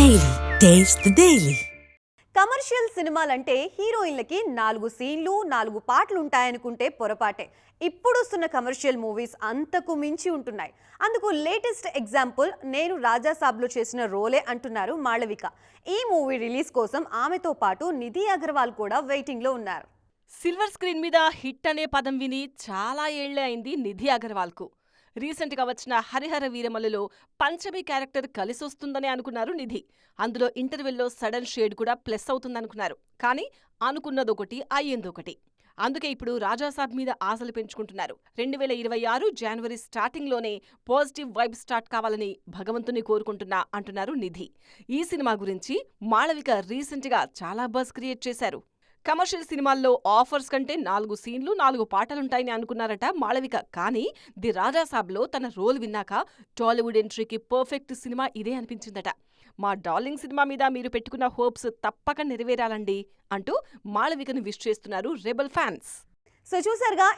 Taste the Daily. Commercial సినిమాలంటే హీరోయిన్లకి నాలుగు సీన్లు నాలుగు పాటలు ఉంటాయనుకుంటే పొరపాటే. ఇప్పుడు వస్తున్న కమర్షియల్ మూవీస్ అంతకు మించి ఉంటున్నాయి. అందుకు లేటెస్ట్ ఎగ్జాంపుల్ నేను రాజా సాబ్లో చేసిన రోలే అంటున్నారు మాళవిక. ఈ మూవీ రిలీజ్ కోసం ఆమెతో పాటు నిధి అగర్వాల్ కూడా వెయిటింగ్లో ఉన్నారు. సిల్వర్ స్క్రీన్ మీద హిట్ అనే పదం విని చాలా ఏళ్ళే అయింది నిధి అగర్వాల్కు. రీసెంట్గా వచ్చిన హరిహర వీరమలలో పంచమి క్యారెక్టర్ కలిసొస్తుందని అనుకున్నారు నిధి. అందులో ఇంటర్వెల్లో సడన్ షేడ్ కూడా ప్లస్ అవుతుందనుకున్నారు. కానీ అనుకున్నదొకటి అయ్యిందొకటి అందుకే ఇప్పుడు రాజాసాబ్ మీద ఆశలు పెంచుకుంటున్నారు. రెండు వేల ఇరవై ఆరు జనవరి స్టార్టింగ్లోనే పాజిటివ్ వైబ్ స్టార్ట్ కావాలని భగవంతుని కోరుకుంటున్నా అంటున్నారు నిధి. ఈ సినిమా గురించి మాళవిక రీసెంట్గా చాలా బజ్ క్రియేట్ చేశారు. కమర్షియల్ సినిమాల్లో ఆఫర్స్ కంటే నాలుగు సీన్లు నాలుగు పాటలుంటాయని అనుకున్నారట మాళవిక. కానీ ది రాజాసాబ్లో తన రోల్ విన్నాక టాలీవుడ్ ఎంట్రీకి పర్ఫెక్ట్ సినిమా ఇదే అనిపించిందట. మా డార్లింగ్ సినిమా మీద మీరు పెట్టుకున్న హోప్స్ తప్పక నెరవేరాలండి అంటూ మాళవికను విష్ చేస్తున్నారు రెబల్ ఫ్యాన్స్. సో చూసారుగా